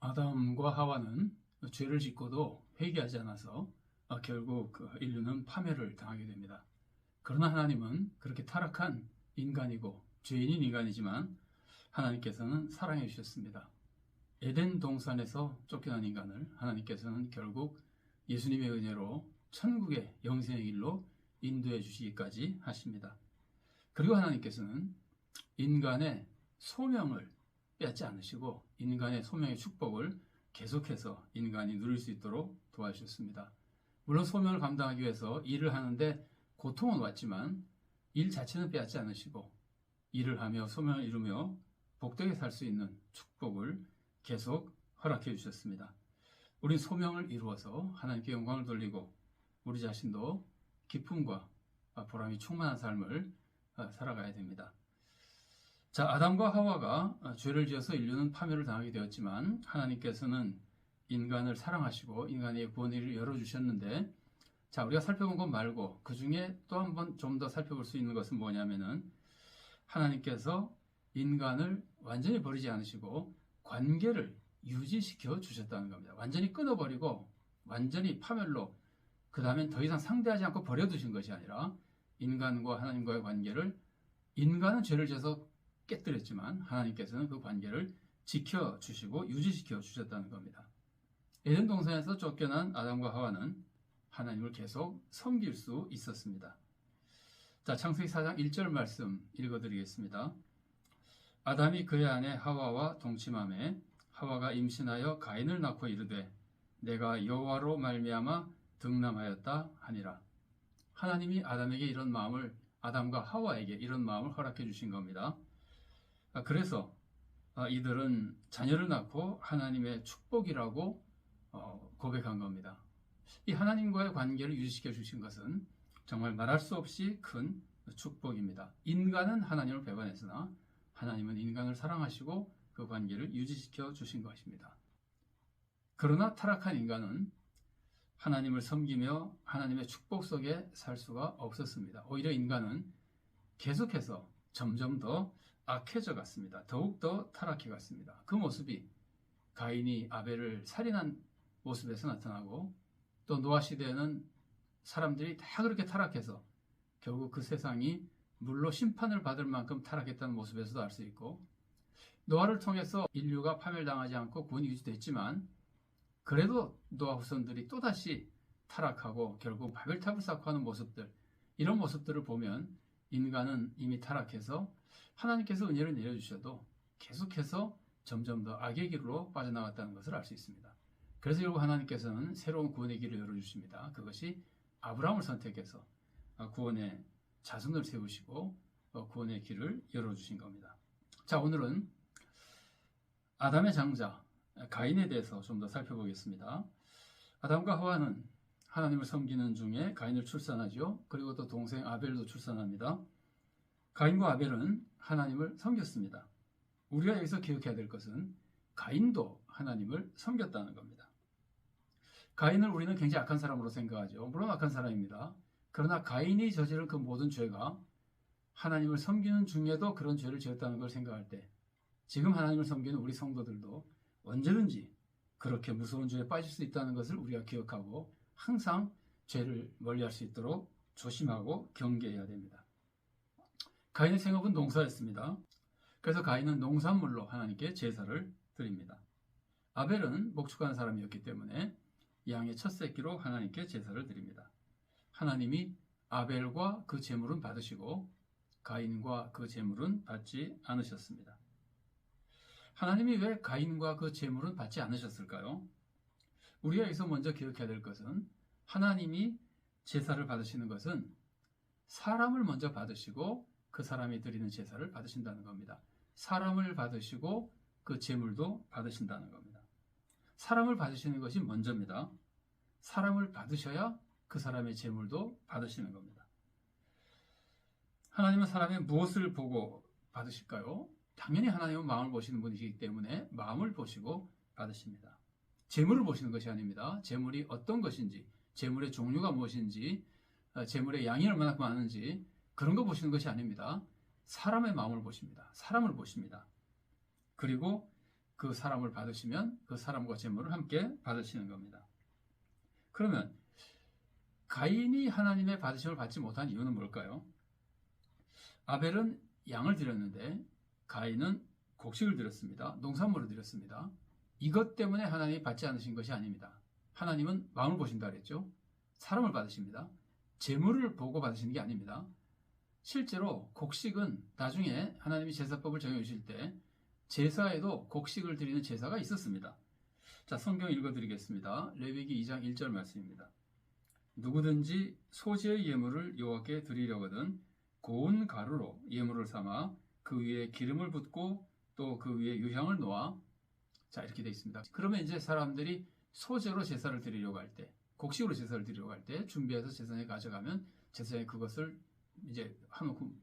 아담과 하와는 죄를 짓고도 회개하지 않아서 아, 결국 그 인류는 파멸을 당하게 됩니다. 그러나 하나님은 그렇게 타락한 인간이고 죄인인 인간이지만 하나님께서는 사랑해 주셨습니다. 에덴 동산에서 쫓겨난 인간을 하나님께서는 결국 예수님의 은혜로 천국의 영생의 길로 인도해 주시기까지 하십니다. 그리고 하나님께서는 인간의 소명을 빼앗지 않으시고 인간의 소명의 축복을 계속해서 인간이 누릴 수 있도록 도와주셨습니다. 물론 소명을 감당하기 위해서 일을 하는데 고통은 왔지만 일 자체는 빼앗지 않으시고 일을 하며 소명을 이루며 복되게 살 수 있는 축복을 계속 허락해 주셨습니다. 우리 소명을 이루어서 하나님께 영광을 돌리고 우리 자신도 기쁨과 보람이 충만한 삶을 살아가야 됩니다. 자, 아담과 하와가 죄를 지어서 인류는 파멸을 당하게 되었지만 하나님께서는 인간을 사랑하시고 인간의 구원을 열어주셨는데 자, 우리가 살펴본 것 말고 그 중에 또 한 번 좀 더 살펴볼 수 있는 것은 뭐냐면은 하나님께서 인간을 완전히 버리지 않으시고 관계를 유지시켜 주셨다는 겁니다. 완전히 끊어버리고 완전히 파멸로 그 다음엔 더 이상 상대하지 않고 버려두신 것이 아니라 인간과 하나님과의 관계를 인간은 죄를 지어서 깨뜨렸지만 하나님께서는 그 관계를 지켜주시고 유지시켜 주셨다는 겁니다. 에덴 동산에서 쫓겨난 아담과 하와는 하나님을 계속 섬길 수 있었습니다. 자, 창세기 4장 1절 말씀 읽어드리겠습니다. 아담이 그의 아내 하와와 동침함에 하와가 임신하여 가인을 낳고 이르되 내가 여호와로 말미암아 등남하였다 하니라. 하나님이 아담에게 이런 마음을 아담과 하와에게 이런 마음을 허락해 주신 겁니다. 아, 그래서 아, 이들은 자녀를 낳고 하나님의 축복이라고 어, 고백한 겁니다. 이 하나님과의 관계를 유지시켜 주신 것은 정말 말할 수 없이 큰 축복입니다. 인간은 하나님을 배반했으나 하나님은 인간을 사랑하시고 그 관계를 유지시켜 주신 것입니다. 그러나 타락한 인간은 하나님을 섬기며 하나님의 축복 속에 살 수가 없었습니다. 오히려 인간은 계속해서 점점 더 악해져 갔습니다. 더욱더 타락해 갔습니다. 그 모습이 가인이 아벨을 살인한 모습에서 나타나고 또 노아 시대에는 사람들이 다 그렇게 타락해서 결국 그 세상이 물로 심판을 받을 만큼 타락했다는 모습에서도 알 수 있고 노아를 통해서 인류가 파멸당하지 않고 구원이 유지됐지만 그래도 노아 후손들이 또다시 타락하고 결국 바벨탑을 쌓고 하는 모습들 이런 모습들을 보면 인간은 이미 타락해서 하나님께서 은혜를 내려주셔도 계속해서 점점 더 악의 길로 빠져나갔다는 것을 알 수 있습니다. 그래서 결국 하나님께서는 새로운 구원의 길을 열어주십니다. 그것이 아브라함을 선택해서 구원의 자손을 세우시고 구원의 길을 열어주신 겁니다. 자, 오늘은 아담의 장자, 가인에 대해서 좀 더 살펴보겠습니다. 아담과 하와는 하나님을 섬기는 중에 가인을 출산하죠. 그리고 또 동생 아벨도 출산합니다. 가인과 아벨은 하나님을 섬겼습니다. 우리가 여기서 기억해야 될 것은 가인도 하나님을 섬겼다는 겁니다. 가인을 우리는 굉장히 악한 사람으로 생각하죠. 물론 악한 사람입니다. 그러나 가인이 저지른 그 모든 죄가 하나님을 섬기는 중에도 그런 죄를 지었다는 걸 생각할 때 지금 하나님을 섬기는 우리 성도들도 언제든지 그렇게 무서운 죄에 빠질 수 있다는 것을 우리가 기억하고 항상 죄를 멀리할 수 있도록 조심하고 경계해야 됩니다. 가인의 생업은 농사였습니다. 그래서 가인은 농산물로 하나님께 제사를 드립니다. 아벨은 목축하는 사람이었기 때문에 양의 첫 새끼로 하나님께 제사를 드립니다. 하나님이 아벨과 그 제물은 받으시고 가인과 그 제물은 받지 않으셨습니다. 하나님이 왜 가인과 그 제물은 받지 않으셨을까요? 우리가 여기서 먼저 기억해야 될 것은 하나님이 제사를 받으시는 것은 사람을 먼저 받으시고 그 사람이 드리는 제사를 받으신다는 겁니다. 사람을 받으시고 그 제물도 받으신다는 겁니다. 사람을 받으시는 것이 먼저입니다. 사람을 받으셔야 그 사람의 제물도 받으시는 겁니다. 하나님은 사람의 무엇을 보고 받으실까요? 당연히 하나님은 마음을 보시는 분이시기 때문에 마음을 보시고 받으십니다. 재물을 보시는 것이 아닙니다. 재물이 어떤 것인지, 재물의 종류가 무엇인지, 어, 재물의 양이 얼마나 많은지 그런 거 보시는 것이 아닙니다. 사람의 마음을 보십니다. 사람을 보십니다. 그리고 그 사람을 받으시면 그 사람과 제물을 함께 받으시는 겁니다. 그러면 가인이 하나님의 받으심을 받지 못한 이유는 뭘까요? 아벨은 양을 드렸는데 가인은 곡식을 드렸습니다. 농산물을 드렸습니다. 이것 때문에 하나님이 받지 않으신 것이 아닙니다. 하나님은 마음을 보신다 그랬죠. 사람을 받으십니다. 재물을 보고 받으시는 게 아닙니다. 실제로 곡식은 나중에 하나님이 제사법을 정해 주실 때 제사에도 곡식을 드리는 제사가 있었습니다. 자, 성경 읽어드리겠습니다. 레위기 2장 1절 말씀입니다. 누구든지 소지의 예물을 여호와께 드리려거든 고운 가루로 예물을 삼아 그 위에 기름을 붓고 또 그 위에 유향을 놓아 자 이렇게 되어 있습니다. 그러면 이제 사람들이 소재로 제사를 드리려고 할 때, 곡식으로 제사를 드리려고 할 때 준비해서 제사장에 가져가면 제사장이 그것을 이제 한우큼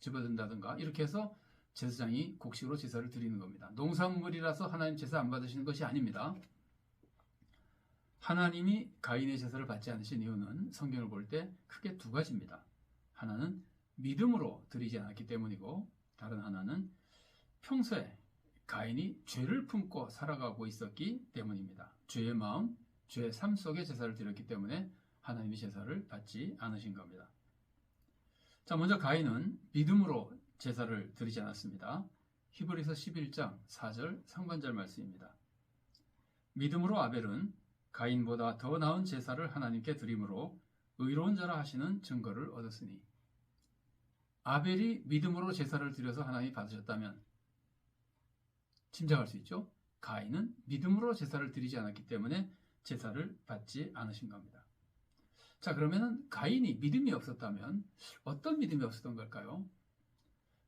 집어든다든가 이렇게 해서 제사장이 곡식으로 제사를 드리는 겁니다. 농산물이라서 하나님 제사 안 받으시는 것이 아닙니다. 하나님이 가인의 제사를 받지 않으신 이유는 성경을 볼 때 크게 두 가지입니다. 하나는 믿음으로 드리지 않았기 때문이고 다른 하나는 평소에 가인이 죄를 품고 살아가고 있었기 때문입니다. 죄의 마음, 죄의 삶 속에 제사를 드렸기 때문에 하나님이 제사를 받지 않으신 겁니다. 자, 먼저 가인은 믿음으로 제사를 드리지 않았습니다. 히브리서 11장 4절 상반절 말씀입니다. 믿음으로 아벨은 가인보다 더 나은 제사를 하나님께 드림으로 의로운 자라 하시는 증거를 얻었으니 아벨이 믿음으로 제사를 드려서 하나님이 받으셨다면 짐작할 수 있죠. 가인은 믿음으로 제사를 드리지 않았기 때문에 제사를 받지 않으신 겁니다. 자, 그러면은 가인이 믿음이 없었다면 어떤 믿음이 없었던 걸까요?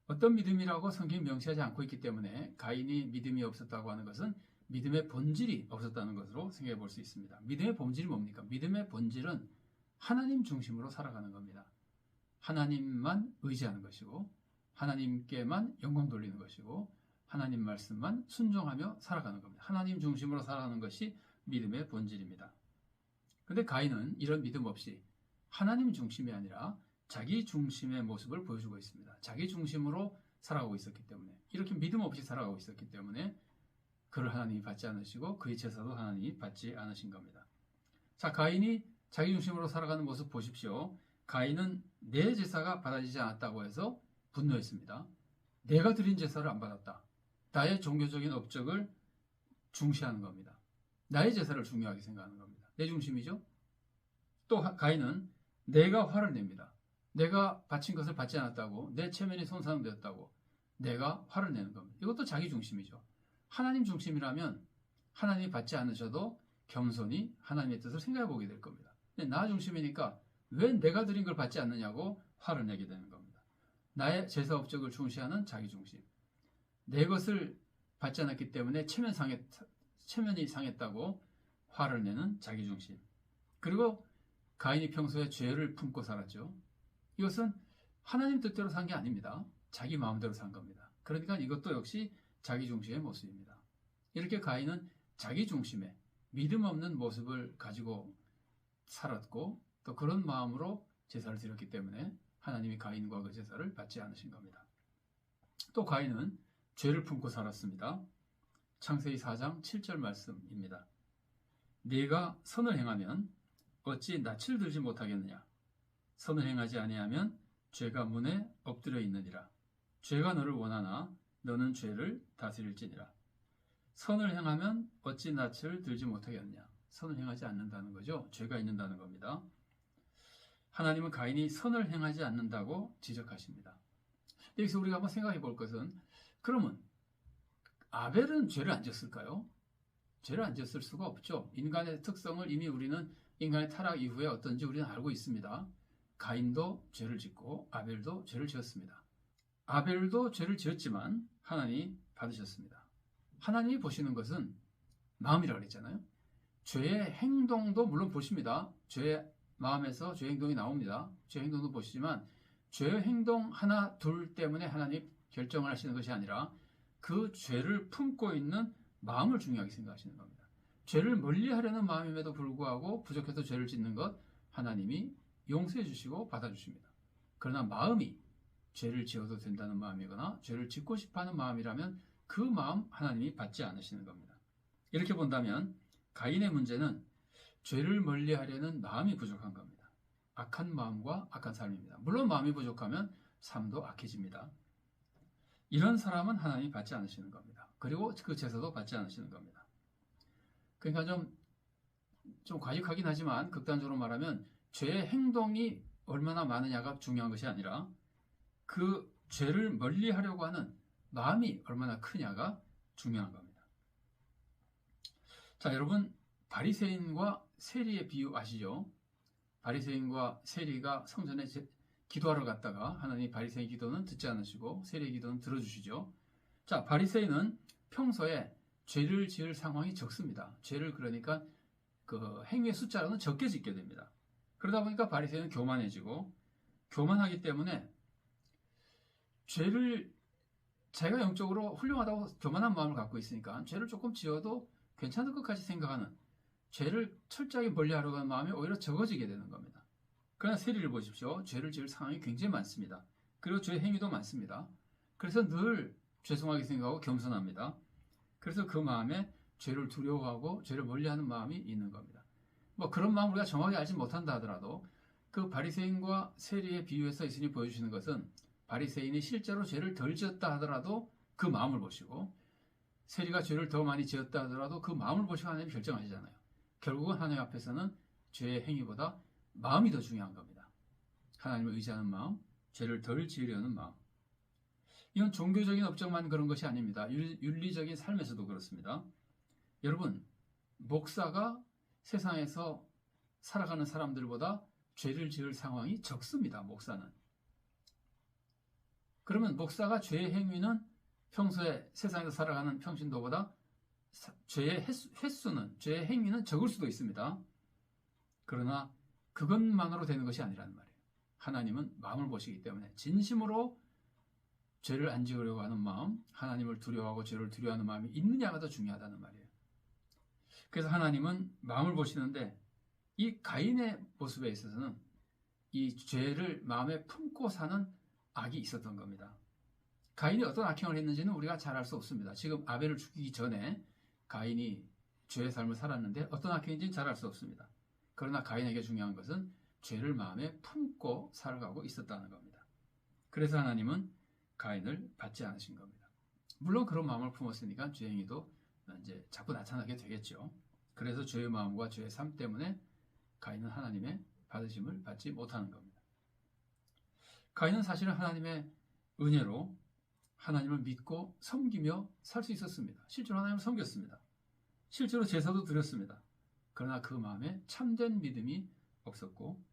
어떤 믿음이라고 성경이 명시하지 않고 있기 때문에 가인이 믿음이 없었다고 하는 것은 믿음의 본질이 없었다는 것으로 생각해 볼 수 있습니다. 믿음의 본질이 뭡니까? 믿음의 본질은 하나님 중심으로 살아가는 겁니다. 하나님만 의지하는 것이고, 하나님께만 영광 돌리는 것이고, 하나님 말씀만 순종하며 살아가는 겁니다. 하나님 중심으로 살아가는 것이 믿음의 본질입니다. 근데 가인은 이런 믿음 없이 하나님 중심이 아니라 자기 중심의 모습을 보여주고 있습니다. 자기 중심으로 살아가고 있었기 때문에 이렇게 믿음 없이 살아가고 있었기 때문에 그를 하나님이 받지 않으시고 그의 제사도 하나님이 받지 않으신 겁니다. 자, 가인이 자기 중심으로 살아가는 모습 보십시오. 가인은 내 제사가 받아지지 않았다고 해서 분노했습니다. 내가 드린 제사를 안 받았다. 나의 종교적인 업적을 중시하는 겁니다. 나의 제사를 중요하게 생각하는 겁니다. 내 중심이죠? 또 가인은 내가 화를 냅니다. 내가 바친 것을 받지 않았다고, 내 체면이 손상되었다고, 내가 화를 내는 겁니다. 이것도 자기 중심이죠. 하나님 중심이라면 하나님이 받지 않으셔도 겸손히 하나님의 뜻을 생각해 보게 될 겁니다. 근데 나 중심이니까 왜 내가 드린 걸 받지 않느냐고 화를 내게 되는 겁니다. 나의 제사 업적을 중시하는 자기 중심. 내 것을 받지 않았기 때문에 체면 상했, 체면이 상했다고 화를 내는 자기 중심. 그리고 가인이 평소에 죄를 품고 살았죠. 이것은 하나님 뜻대로 산 게 아닙니다. 자기 마음대로 산 겁니다. 그러니까 이것도 역시 자기 중심의 모습입니다. 이렇게 가인은 자기 중심의 믿음 없는 모습을 가지고 살았고 또 그런 마음으로 제사를 드렸기 때문에 하나님이 가인과 그 제사를 받지 않으신 겁니다. 또 가인은 죄를 품고 살았습니다. 창세기 4장 7절 말씀입니다. 네가 선을 행하면 어찌 낯을 들지 못하겠느냐? 선을 행하지 아니하면 죄가 문에 엎드려 있느니라. 죄가 너를 원하나 너는 죄를 다스릴지니라. 선을 행하면 어찌 낯을 들지 못하겠느냐? 선을 행하지 않는다는 거죠. 죄가 있는다는 겁니다. 하나님은 가인이 선을 행하지 않는다고 지적하십니다. 여기서 우리가 한번 생각해 볼 것은 그러면 아벨은 죄를 안 졌을까요? 죄를 안 졌을 수가 없죠. 인간의 특성을 이미 우리는 인간의 타락 이후에 어떤지 우리는 알고 있습니다. 가인도 죄를 짓고 아벨도 죄를 지었습니다. 아벨도 죄를 지었지만 하나님이 받으셨습니다. 하나님이 보시는 것은 마음이라고 그랬잖아요. 죄의 행동도 물론 보십니다. 죄의 마음에서 죄 행동이 나옵니다. 죄 행동도 보시지만 죄의 행동 하나 둘 때문에 하나님 결정을 하시는 것이 아니라 그 죄를 품고 있는 마음을 중요하게 생각하시는 겁니다. 죄를 멀리 하려는 마음임에도 불구하고 부족해서 죄를 짓는 것 하나님이 용서해 주시고 받아 주십니다. 그러나 마음이 죄를 지어도 된다는 마음이거나 죄를 짓고 싶어 하는 마음이라면 그 마음 하나님이 받지 않으시는 겁니다. 이렇게 본다면 가인의 문제는 죄를 멀리 하려는 마음이 부족한 겁니다. 악한 마음과 악한 삶입니다. 물론 마음이 부족하면 삶도 악해집니다. 이런 사람은 하나님이 받지 않으시는 겁니다. 그리고 그 제사도 받지 않으시는 겁니다. 그러니까 좀, 좀 과격하긴 하지만 극단적으로 말하면 죄의 행동이 얼마나 많으냐가 중요한 것이 아니라 그 죄를 멀리 하려고 하는 마음이 얼마나 크냐가 중요한 겁니다. 자, 여러분 바리새인과 세리의 비유 아시죠? 바리새인과 세리가 성전에 기도하러 갔다가 하나님 바리새인 기도는 듣지 않으시고 세리의 기도는 들어주시죠. 자, 바리새인은 평소에 죄를 지을 상황이 적습니다. 죄를 그러니까 그 행위의 숫자로는 적게 짓게 됩니다. 그러다 보니까 바리새인은 교만해지고 교만하기 때문에 죄를 자기가 영적으로 훌륭하다고 교만한 마음을 갖고 있으니까 죄를 조금 지어도 괜찮을 것까지 생각하는 죄를 철저하게 멀리하려고 하는 마음이 오히려 적어지게 되는 겁니다. 그러나 세리를 보십시오. 죄를 지을 상황이 굉장히 많습니다. 그리고 죄 행위도 많습니다. 그래서 늘 죄송하게 생각하고 겸손합니다. 그래서 그 마음에 죄를 두려워하고 죄를 멀리하는 마음이 있는 겁니다. 뭐 그런 마음 우리가 정확히 알지 못한다 하더라도 그 바리새인과 세리의 비유에서 예수님이 보여주시는 것은 바리새인이 실제로 죄를 덜 지었다 하더라도 그 마음을 보시고 세리가 죄를 더 많이 지었다 하더라도 그 마음을 보시고 하나님 결정하시잖아요. 결국은 하나님 앞에서는 죄의 행위보다 마음이 더 중요한 겁니다. 하나님을 의지하는 마음, 죄를 덜 지으려는 마음. 이건 종교적인 업적만 그런 것이 아닙니다. 윤리적인 삶에서도 그렇습니다. 여러분, 목사가 세상에서 살아가는 사람들보다 죄를 지을 상황이 적습니다. 목사는. 그러면 목사가 죄의 행위는 평소에 세상에서 살아가는 평신도보다 죄의 횟수, 는 죄의 행위는 적을 수도 있습니다. 그러나 그것만으로 되는 것이 아니라는 말이에요. 하나님은 마음을 보시기 때문에 진심으로 죄를 안 지으려고 하는 마음, 하나님을 두려워하고 죄를 두려워하는 마음이 있느냐가 더 중요하다는 말이에요. 그래서 하나님은 마음을 보시는데 이 가인의 모습에 있어서는 이 죄를 마음에 품고 사는 악이 있었던 겁니다. 가인이 어떤 악행을 했는지는 우리가 잘 알 수 없습니다. 지금 아벨을 죽이기 전에 가인이 죄의 삶을 살았는데 어떤 악행인지는 잘 알 수 없습니다. 그러나 가인에게 중요한 것은 죄를 마음에 품고 살아가고 있었다는 겁니다. 그래서 하나님은 가인을 받지 않으신 겁니다. 물론 그런 마음을 품었으니까 죄행위도 이제 자꾸 나타나게 되겠죠. 그래서 죄의 마음과 죄의 삶 때문에 가인은 하나님의 받으심을 받지 못하는 겁니다. 가인은 사실은 하나님의 은혜로 하나님을 믿고 섬기며 살 수 있었습니다. 실제로 하나님을 섬겼습니다. 실제로 제사도 드렸습니다. 그러나 그 마음에 참된 믿음이 없었고,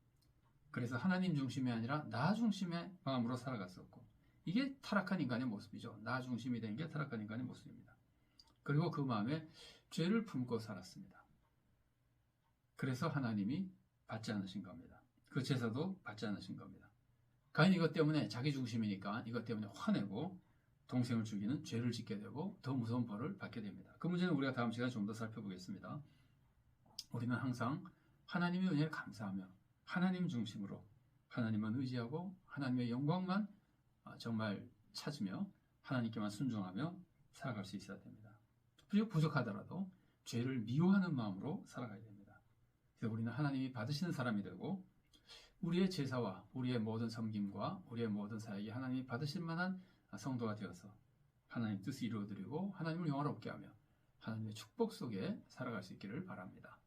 그래서 하나님 중심이 아니라 나 중심의 마음으로 살아갔었고, 이게 타락한 인간의 모습이죠. 나 중심이 된 게 타락한 인간의 모습입니다. 그리고 그 마음에 죄를 품고 살았습니다. 그래서 하나님이 받지 않으신 겁니다. 그 제사도 받지 않으신 겁니다. 가인 이것 때문에 자기 중심이니까 이것 때문에 화내고 동생을 죽이는 죄를 짓게 되고 더 무서운 벌을 받게 됩니다. 그 문제는 우리가 다음 시간에 좀 더 살펴보겠습니다. 우리는 항상 하나님의 은혜를 감사하며 하나님 중심으로 하나님만 의지하고 하나님의 영광만 아, 정말 찾으며 하나님께만 순종하며 살아갈 수 있어야 됩니다. 비록 부족하더라도 죄를 미워하는 마음으로 살아가야 됩니다. 그래서 우리는 하나님이 받으시는 사람이 되고 우리의 제사와 우리의 모든 섬김과 우리의 모든 사역이 하나님이 받으실 만한 성도가 되어서 하나님 뜻을 이루어드리고 하나님을 영화롭게 하며 하나님의 축복 속에 살아갈 수 있기를 바랍니다.